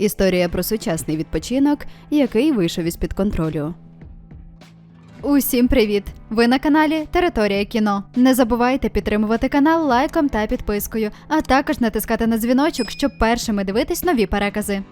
Історія про сучасний відпочинок, який вийшов із під контролю. Усім привіт! Ви на каналі Територія кіно. Не забувайте підтримувати канал лайком та підпискою, а також натискати на дзвіночок, щоб першими дивитись нові перекази.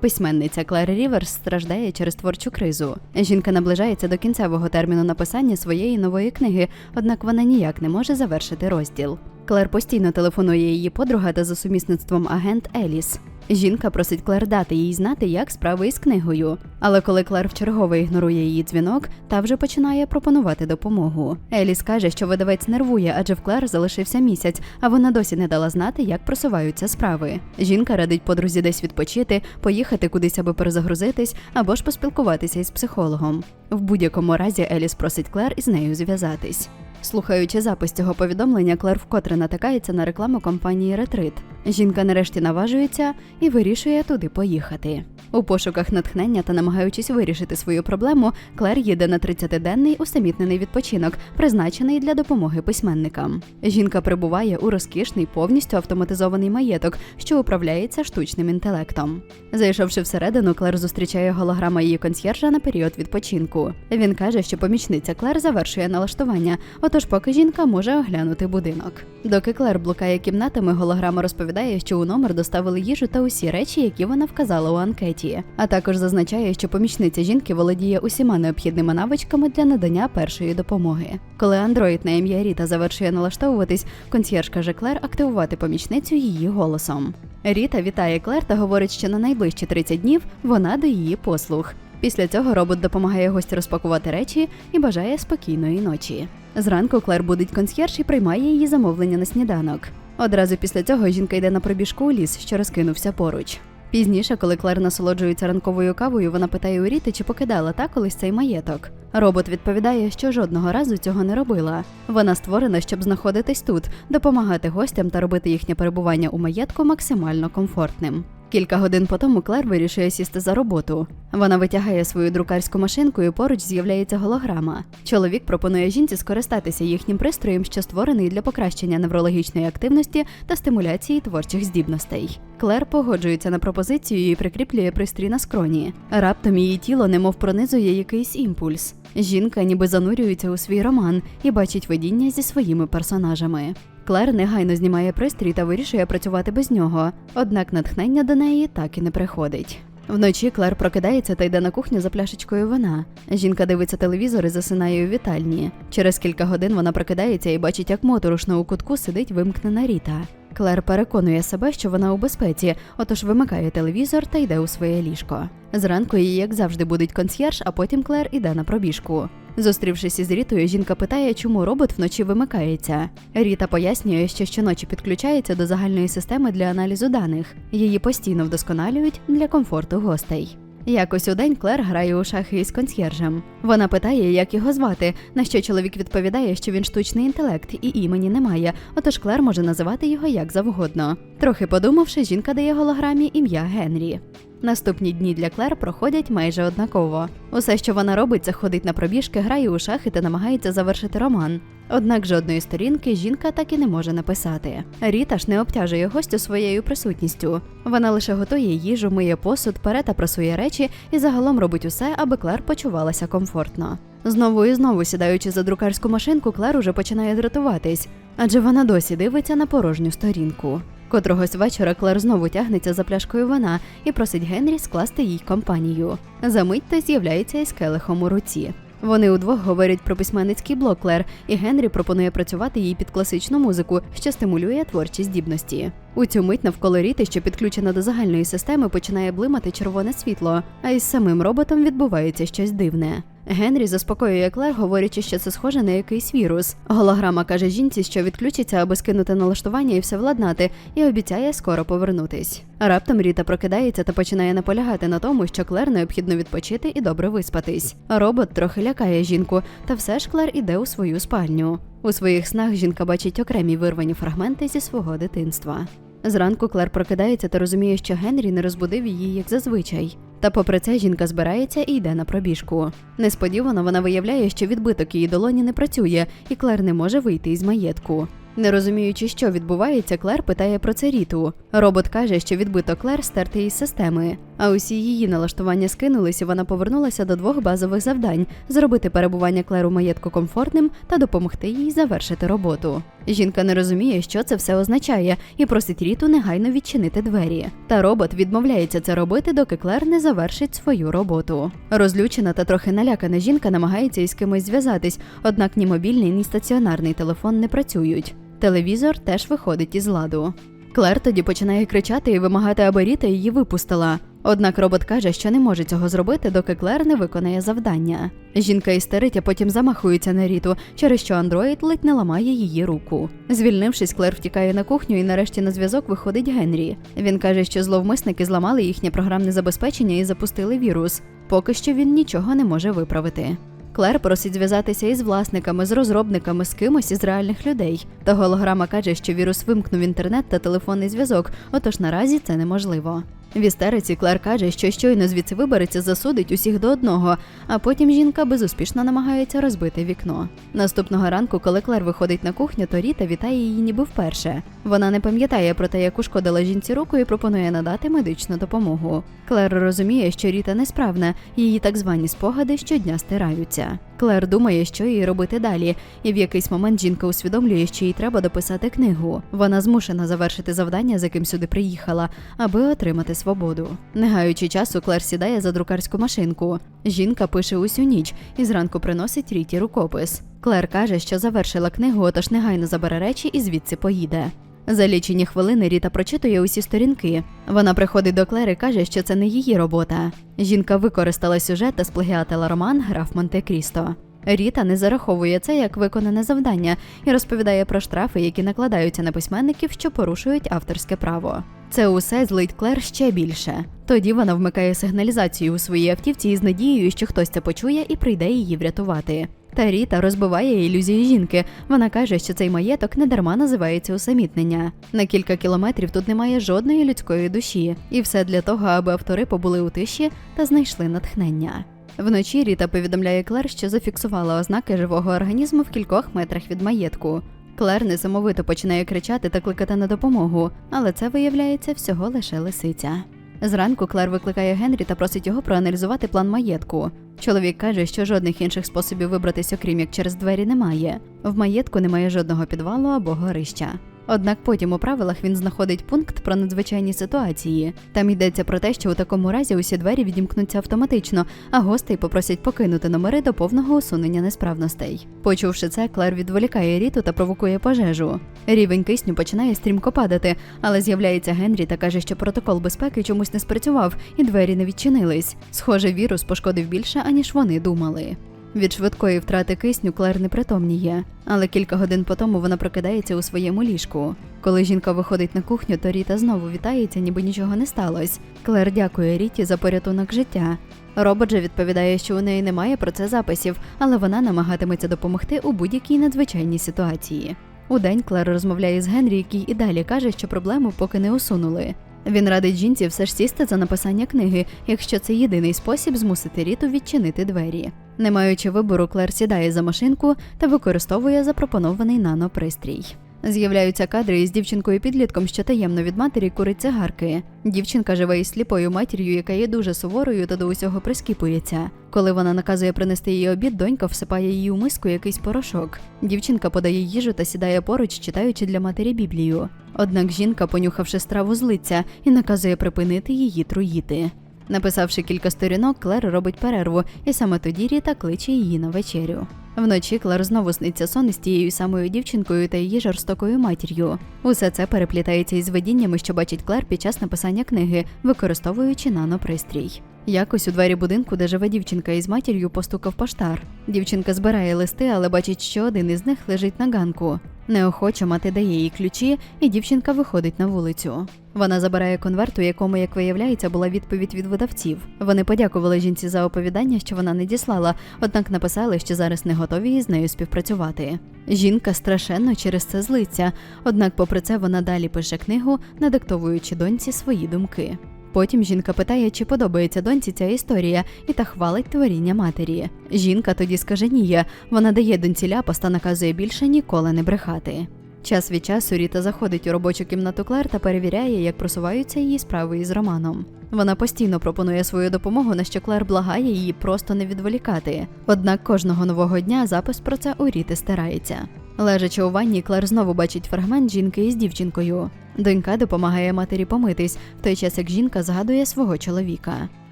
Письменниця Клер Ріверс страждає через творчу кризу. Жінка наближається до кінцевого терміну написання своєї нової книги, однак вона ніяк не може завершити розділ. Клер постійно телефонує її подруга та за сумісництвом агент Еліс. Жінка просить Клер дати їй знати, як справи із книгою. Але коли Клер вчергове ігнорує її дзвінок, та вже починає пропонувати допомогу. Еліс каже, що видавець нервує, адже в Клер залишився місяць, а вона досі не дала знати, як просуваються справи. Жінка радить подрузі десь відпочити, поїхати кудись, аби перезагрузитись, або ж поспілкуватися із психологом. В будь-якому разі Еліс просить Клер із нею зв'язатись. Слухаючи запис цього повідомлення, Клер вкотре натикається на рекламу компанії Ретрит. Жінка нарешті наважується і вирішує туди поїхати. У пошуках натхнення та намагаючись вирішити свою проблему, Клер їде на 30-денний усамітнений відпочинок, призначений для допомоги письменникам. Жінка прибуває у розкішний, повністю автоматизований маєток, що управляється штучним інтелектом. Зайшовши всередину, Клер зустрічає голограма її консьєржа на період відпочинку. Він каже, що помічниця Клер завершує налаштування, отож поки жінка може оглянути будинок. Доки Клер блукає кімнатами, голограма розповідає, що у номер доставили їжу та усі речі, які вона вказала у анкеті. А також зазначає, що помічниця жінки володіє усіма необхідними навичками для надання першої допомоги. Коли андроїд на ім'я Ріта завершує налаштовуватись, консьєрж каже Клер активувати помічницю її голосом. Ріта вітає Клер та говорить, що на найближчі 30 днів вона до її послуг. Після цього робот допомагає гості розпакувати речі і бажає спокійної ночі. Зранку Клер будить консьєрж і приймає її замовлення на сніданок. Одразу після цього жінка йде на пробіжку у ліс, що розкинувся поруч. Пізніше, коли Клер насолоджується ранковою кавою, вона питає у Ріти, чи покидала та колись цей маєток. Робот відповідає, що жодного разу цього не робила. Вона створена, щоб знаходитись тут, допомагати гостям та робити їхнє перебування у маєтку максимально комфортним. Кілька годин по тому Клер вирішує сісти за роботу. Вона витягає свою друкарську машинку і поруч з'являється голограма. Чоловік пропонує жінці скористатися їхнім пристроєм, що створений для покращення неврологічної активності та стимуляції творчих здібностей. Клер погоджується на пропозицію і прикріплює пристрій на скроні. Раптом її тіло немов пронизує якийсь імпульс. Жінка ніби занурюється у свій роман і бачить видіння зі своїми персонажами. Клер негайно знімає пристрій та вирішує працювати без нього, однак натхнення до неї так і не приходить. Вночі Клер прокидається та йде на кухню за пляшечкою вина. Жінка дивиться телевізор і засинає у вітальні. Через кілька годин вона прокидається і бачить, як моторошно у кутку сидить вимкнена Ріта. Клер переконує себе, що вона у безпеці, отож вимикає телевізор та йде у своє ліжко. Зранку її, як завжди, будить консьєрж, а потім Клер іде на пробіжку. Зустрівшись із Рітою, жінка питає, чому робот вночі вимикається. Ріта пояснює, що щоночі підключається до загальної системи для аналізу даних. Її постійно вдосконалюють для комфорту гостей. Якось у день Клер грає у шахи із консьєржем. Вона питає, як його звати, на що чоловік відповідає, що він штучний інтелект і імені немає, отож Клер може називати його як завгодно. Трохи подумавши, жінка дає голограмі ім'я Генрі. Наступні дні для Клер проходять майже однаково. Усе, що вона робить, це ходить на пробіжки, грає у шахи та намагається завершити роман. Однак жодної сторінки жінка так і не може написати. Ріта ж не обтяжує гостю своєю присутністю. Вона лише готує їжу, миє посуд, пере та прасує речі і загалом робить усе, аби Клер почувалася комфортно. Знову і знову сідаючи за друкарську машинку, Клер уже починає дратуватись, адже вона досі дивиться на порожню сторінку. Котрогось вечора Клер знову тягнеться за пляшкою вина і просить Генрі скласти їй компанію. Замить той з'являється із келихом у руці. Вони удвох говорять про письменницький блок Клер, і Генрі пропонує працювати їй під класичну музику, що стимулює творчі здібності. У цю мить навколо Ріти, що підключена до загальної системи, починає блимати червоне світло, а із самим роботом відбувається щось дивне. Генрі заспокоює Клер, говорячи, що це схоже на якийсь вірус. Голограма каже жінці, що відключиться, аби скинути налаштування і все владнати, і обіцяє скоро повернутись. Раптом Ріта прокидається та починає наполягати на тому, що Клер необхідно відпочити і добре виспатись. Робот трохи лякає жінку, та все ж Клер іде у свою спальню. У своїх снах жінка бачить окремі вирвані фрагменти зі свого дитинства. Зранку Клер прокидається та розуміє, що Генрі не розбудив її як зазвичай. Та попри це жінка збирається і йде на пробіжку. Несподівано вона виявляє, що відбиток її долоні не працює, і Клер не може вийти із маєтку. Не розуміючи, що відбувається, Клер питає про це Ріту. Робот каже, що відбито Клер стерти із системи. А усі її налаштування скинулись, і вона повернулася до двох базових завдань: зробити перебування Клер у маєтку комфортним та допомогти їй завершити роботу. Жінка не розуміє, що це все означає, і просить Ріту негайно відчинити двері. Та робот відмовляється це робити, доки Клер не завершить свою роботу. Розлючена та трохи налякана жінка намагається із кимось зв'язатись, однак ні мобільний, ні стаціонарний телефон не працюють. Телевізор теж виходить із ладу. Клер тоді починає кричати і вимагати, аби Ріта її випустила. Однак робот каже, що не може цього зробити, доки Клер не виконає завдання. Жінка істерить, а потім замахується на Ріту, через що андроїд ледь не ламає її руку. Звільнившись, Клер втікає на кухню і нарешті на зв'язок виходить Генрі. Він каже, що зловмисники зламали їхнє програмне забезпечення і запустили вірус. Поки що він нічого не може виправити. Клер просить зв'язатися із власниками, з розробниками, з кимось із реальних людей. Та голограма каже, що вірус вимкнув інтернет та телефонний зв'язок, отож наразі це неможливо. В істериці Клер каже, що щойно звідси вибереться, засудить усіх до одного, а потім жінка безуспішно намагається розбити вікно. Наступного ранку, коли Клер виходить на кухню, то Ріта вітає її ніби вперше. Вона не пам'ятає про те, як ушкодила жінці руку і пропонує надати медичну допомогу. Клер розуміє, що Ріта несправна, її так звані спогади щодня стираються. Клер думає, що їй робити далі, і в якийсь момент жінка усвідомлює, що їй треба дописати книгу. Вона змушена завершити завдання, за яким сюди приїхала, аби отримати свободу. Не гаючи часу, Клер сідає за друкарську машинку. Жінка пише усю ніч і зранку приносить Ріті рукопис. Клер каже, що завершила книгу, отож негайно забере речі і звідси поїде. За лічені хвилини Ріта прочитує усі сторінки. Вона приходить до Клер і каже, що це не її робота. Жінка використала сюжет та сплагіатила роман Граф Монте-Крісто. Ріта не зараховує це як виконане завдання і розповідає про штрафи, які накладаються на письменників, що порушують авторське право. Це усе злить Клер ще більше. Тоді вона вмикає сигналізацію у своїй автівці із надією, що хтось це почує і прийде її врятувати. Та Ріта розбиває ілюзії жінки. Вона каже, що цей маєток недарма називається усамітнення. На кілька кілометрів тут немає жодної людської душі, і все для того, аби автори побули у тиші та знайшли натхнення. Вночі Ріта повідомляє Клер, що зафіксувала ознаки живого організму в кількох метрах від маєтку. Клер несамовито починає кричати та кликати на допомогу, але це виявляється всього лише лисиця. Зранку Клер викликає Генрі та просить його проаналізувати план маєтку. Чоловік каже, що жодних інших способів вибратися, окрім як через двері, немає. В маєтку немає жодного підвалу або горища. Однак потім у правилах він знаходить пункт про надзвичайні ситуації. Там йдеться про те, що у такому разі усі двері відімкнуться автоматично, а гостей попросять покинути номери до повного усунення несправностей. Почувши це, Клер відволікає Ріту та провокує пожежу. Рівень кисню починає стрімко падати, але з'являється Генрі та каже, що протокол безпеки чомусь не спрацював і двері не відчинились. Схоже, вірус пошкодив більше, аніж вони думали. Від швидкої втрати кисню Клер непритомніє, але кілька годин по тому вона прокидається у своєму ліжку. Коли жінка виходить на кухню, то Ріта знову вітається, ніби нічого не сталося. Клер дякує Ріті за порятунок життя. Робот же відповідає, що у неї немає про це записів, але вона намагатиметься допомогти у будь-якій надзвичайній ситуації. Удень Клер розмовляє з Генрі, який і далі каже, що проблему поки не усунули. Він радить жінці все ж сісти за написання книги, якщо це єдиний спосіб змусити Ріту відчинити двері. Не маючи вибору, Клер сідає за машинку та використовує запропонований нанопристрій. З'являються кадри із дівчинкою підлітком, що таємно від матері курить цигарки. Дівчинка живе із сліпою матір'ю, яка є дуже суворою та до усього прискіпується. Коли вона наказує принести їй обід, донька всипає її у миску якийсь порошок. Дівчинка подає їжу та сідає поруч, читаючи для матері Біблію. Однак жінка, понюхавши страву, злиться і наказує припинити її труїти. Написавши кілька сторінок, Клер робить перерву, і саме тоді Ріта кличе її на вечерю. Вночі Клер знову сниться сон із тією самою дівчинкою та її жорстокою матір'ю. Усе це переплітається із видіннями, що бачить Клер під час написання книги, використовуючи нанопристрій. Якось у двері будинку, де живе дівчинка із матір'ю, постукав поштар. Дівчинка збирає листи, але бачить, що один із них лежить на ганку. Неохоче мати дає їй ключі, і дівчинка виходить на вулицю. Вона забирає конверт, у якому, як виявляється, була відповідь від видавців. Вони подякували жінці за оповідання, що вона не діслала, однак написали, що зараз не готові із нею співпрацювати. Жінка страшенно через це злиться, однак, попри це, вона далі пише книгу, надиктовуючи доньці свої думки. Потім жінка питає, чи подобається доньці ця історія, і та хвалить творіння матері. Жінка тоді скаже ні, вона дає доньці ляпас та наказує більше ніколи не брехати. Час від часу Ріта заходить у робочу кімнату Клер та перевіряє, як просуваються її справи із Романом. Вона постійно пропонує свою допомогу, на що Клер благає її просто не відволікати. Однак кожного нового дня запис про це у Ріти стирається. Лежачи у ванні, Клер знову бачить фрагмент жінки із дівчинкою. Донька допомагає матері помитись, в той час як жінка згадує свого чоловіка.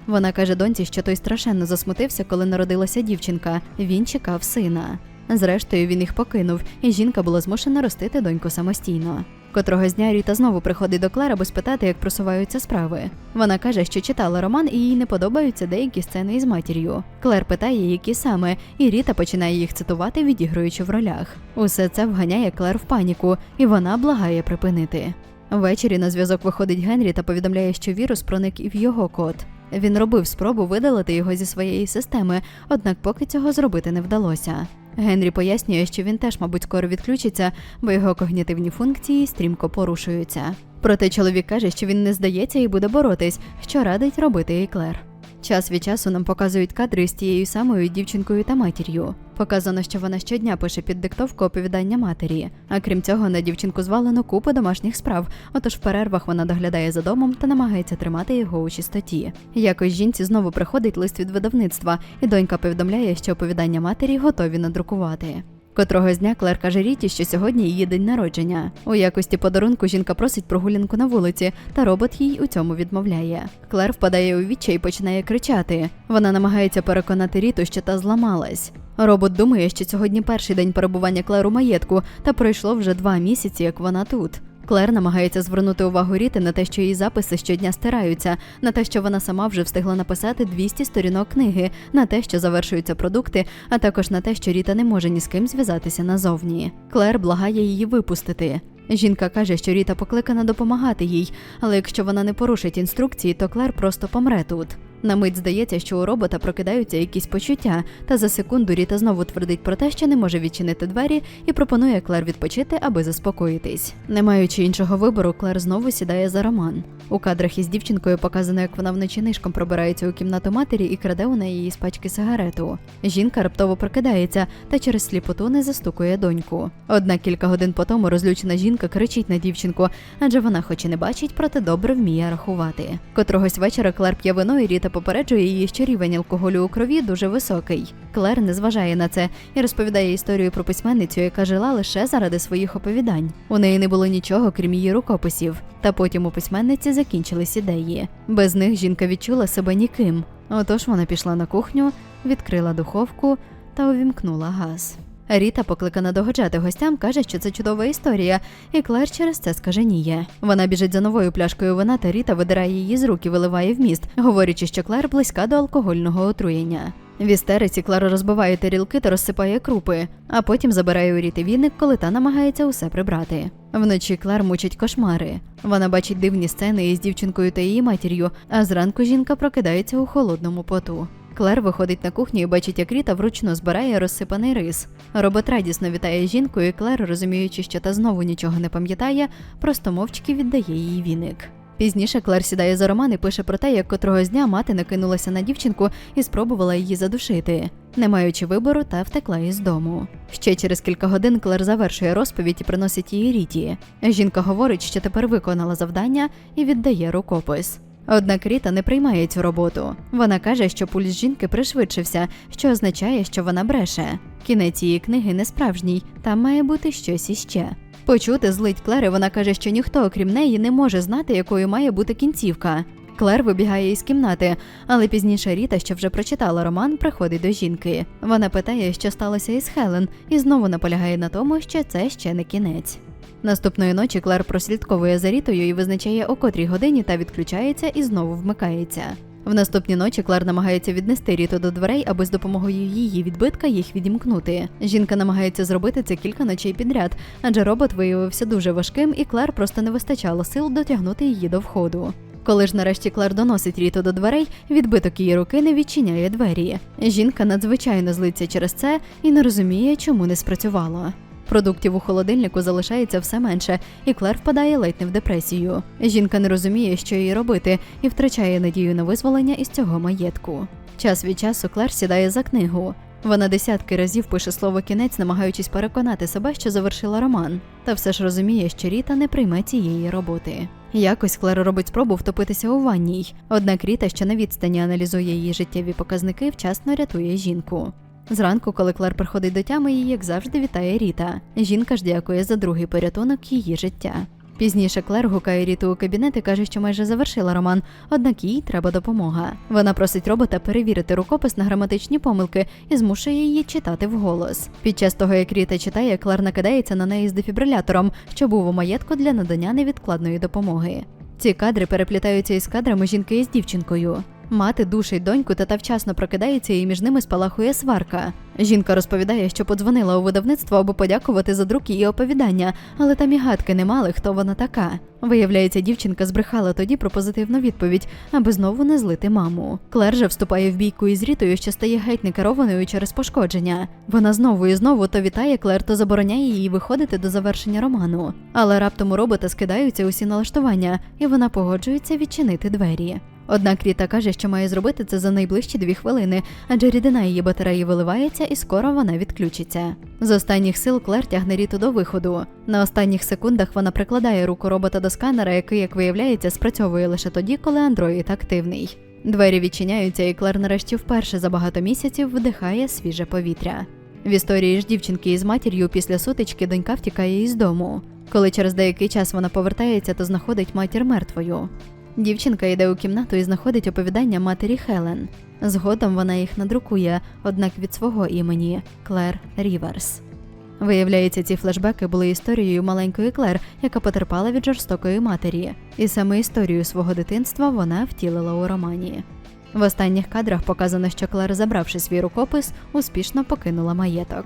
Вона каже доньці, що той страшенно засмутився, коли народилася дівчинка. Він чекав сина. Зрештою, він їх покинув, і жінка була змушена ростити доньку самостійно. Котрого з дня Ріта знову приходить до Клер, аби спитати, як просуваються справи. Вона каже, що читала роман і їй не подобаються деякі сцени із матір'ю. Клер питає, які саме, і Ріта починає їх цитувати, відігруючи в ролях. Усе це вганяє Клер в паніку, і вона благає припинити. Ввечері на зв'язок виходить Генрі та повідомляє, що вірус проник і в його код. Він робив спробу видалити його зі своєї системи, однак поки цього зробити не вдалося. Генрі пояснює, що він теж, мабуть, скоро відключиться, бо його когнітивні функції стрімко порушуються. Проте чоловік каже, що він не здається і буде боротись, що радить робити і Клер. Час від часу нам показують кадри з тією самою дівчинкою та матір'ю. Показано, що вона щодня пише під диктовку оповідання матері. А крім цього, на дівчинку звалено купу домашніх справ. Отож в перервах вона доглядає за домом та намагається тримати його у чистоті. Якось жінці знову приходить лист від видавництва, і донька повідомляє, що оповідання матері готові надрукувати. Котрого дня Клер каже Ріті, що сьогодні її день народження. У якості подарунку жінка просить прогулянку на вулиці, та робот їй у цьому відмовляє. Клер впадає у відчай і починає кричати. Вона намагається переконати Ріту, що та зламалась. Робот думає, що сьогодні перший день перебування Клер у маєтку, та пройшло вже два місяці, як вона тут. Клер намагається звернути увагу Ріти на те, що її записи щодня стираються, на те, що вона сама вже встигла написати 200 сторінок книги, на те, що завершуються продукти, а також на те, що Ріта не може ні з ким зв'язатися назовні. Клер благає її випустити. Жінка каже, що Ріта покликана допомагати їй, але якщо вона не порушить інструкції, то Клер просто помре тут. На мить здається, що у робота прокидаються якісь почуття, та за секунду Ріта знову твердить про те, що не може відчинити двері, і пропонує Клер відпочити, аби заспокоїтись. Не маючи іншого вибору, Клер знову сідає за роман. У кадрах із дівчинкою показано, як вона вночі нишком пробирається у кімнату матері і краде у неї із пачки сигарету. Жінка раптово прокидається та через сліпоту не застукує доньку. Однак кілька годин по тому розлючена жінка кричить на дівчинку, адже вона, хоч і не бачить, проте добре вміє рахувати. Котрогось вечора Клер п'є вино і Ріта попереджує її, що рівень алкоголю у крові дуже високий. Клер не зважає на це і розповідає історію про письменницю, яка жила лише заради своїх оповідань. У неї не було нічого, крім її рукописів. Та потім у письменниці закінчились ідеї. Без них жінка відчула себе ніким. Отож вона пішла на кухню, відкрила духовку та увімкнула газ. Ріта, покликана догоджати гостям, каже, що це чудова історія, і Клер через це скаженіє. Вона біжить за новою пляшкою вина, та Ріта видирає її з рук і виливає в міст, говорячи, що Клер близька до алкогольного отруєння. В істериці Клара розбиває тарілки та розсипає крупи, а потім забирає у Ріти віник, коли та намагається усе прибрати. Вночі Клар мучить кошмари. Вона бачить дивні сцени із дівчинкою та її матір'ю, а зранку жінка прокидається у холодному поту. Клер виходить на кухню і бачить, як Ріта вручну збирає розсипаний рис. Робот радісно вітає жінку, і Клер, розуміючи, що та знову нічого не пам'ятає, просто мовчки віддає їй віник. Пізніше Клер сідає за роман і пише про те, як котрого дня мати накинулася на дівчинку і спробувала її задушити, не маючи вибору, та втекла із дому. Ще через кілька годин Клер завершує розповідь і приносить її Ріті. Жінка говорить, що тепер виконала завдання і віддає рукопис. Однак Ріта не приймає цю роботу. Вона каже, що пульс жінки пришвидшився, що означає, що вона бреше. Кінець цієї книги не справжній, там має бути щось іще. Почути злить Клери, вона каже, що ніхто, окрім неї, не може знати, якою має бути кінцівка. Клер вибігає із кімнати, але пізніше Ріта, що вже прочитала роман, приходить до жінки. Вона питає, що сталося із Хелен, і знову наполягає на тому, що це ще не кінець. Наступної ночі Клер прослідковує за Рітою і визначає о котрій годині та відключається і знову вмикається. В наступні ночі Клер намагається віднести Ріту до дверей, аби з допомогою її відбитка їх відімкнути. Жінка намагається зробити це кілька ночей підряд, адже робот виявився дуже важким, і Клер просто не вистачало сил дотягнути її до входу. Коли ж нарешті Клер доносить Ріту до дверей, відбиток її руки не відчиняє двері. Жінка надзвичайно злиться через це і не розуміє, чому не спрацювало. Продуктів у холодильнику залишається все менше, і Клер впадає ледь не в депресію. Жінка не розуміє, що їй робити, і втрачає надію на визволення із цього маєтку. Час від часу Клер сідає за книгу. Вона десятки разів пише слово кінець, намагаючись переконати себе, що завершила роман, та все ж розуміє, що Ріта не прийме цієї роботи. Якось Клер робить спробу втопитися у ванній, однак Ріта, що на відстані аналізує її життєві показники, вчасно рятує жінку. Зранку, коли Клер приходить до тями, її, як завжди, вітає Ріта. Жінка ж дякує за другий порятунок її життя. Пізніше Клер гукає Ріту у кабінет і каже, що майже завершила роман, однак їй треба допомога. Вона просить робота перевірити рукопис на граматичні помилки і змушує її читати вголос. Під час того, як Ріта читає, Клер накидається на неї з дефібрилятором, що був у маєтку для надання невідкладної допомоги. Ці кадри переплітаються із кадрами жінки із дівчинкою. Мати душить доньку та та вчасно прокидається, і між ними спалахує сварка. Жінка розповідає, що подзвонила у видавництво, аби подякувати за друк її оповідання, але там і гадки не мали, хто вона така. Виявляється, дівчинка збрехала тоді про позитивну відповідь, аби знову не злити маму. Клер же вступає в бійку із Рітою, що стає геть некерованою через пошкодження. Вона знову і знову то вітає Клер, то забороняє їй виходити до завершення роману. Але раптом у робота скидаються усі налаштування, і вона погоджується відчинити двері. Однак Ріта каже, що має зробити це за найближчі дві хвилини, адже рідина її батареї виливається і скоро вона відключиться. З останніх сил Клер тягне Ріту до виходу. На останніх секундах вона прикладає руку робота до сканера, який, як виявляється, спрацьовує лише тоді, коли андроїд активний. Двері відчиняються, і Клер нарешті вперше за багато місяців вдихає свіже повітря. В історії ж дівчинки із матір'ю після сутички донька втікає із дому. Коли через деякий час вона повертається, то знаходить матір мертвою. Дівчинка йде у кімнату і знаходить оповідання матері Хелен. Згодом вона їх надрукує, однак від свого імені Клер Ріверс. Виявляється, ці флешбеки були історією маленької Клер, яка потерпала від жорстокої матері, і саме історію свого дитинства вона втілила у романі. В останніх кадрах показано, що Клер, забравши свій рукопис, успішно покинула маєток.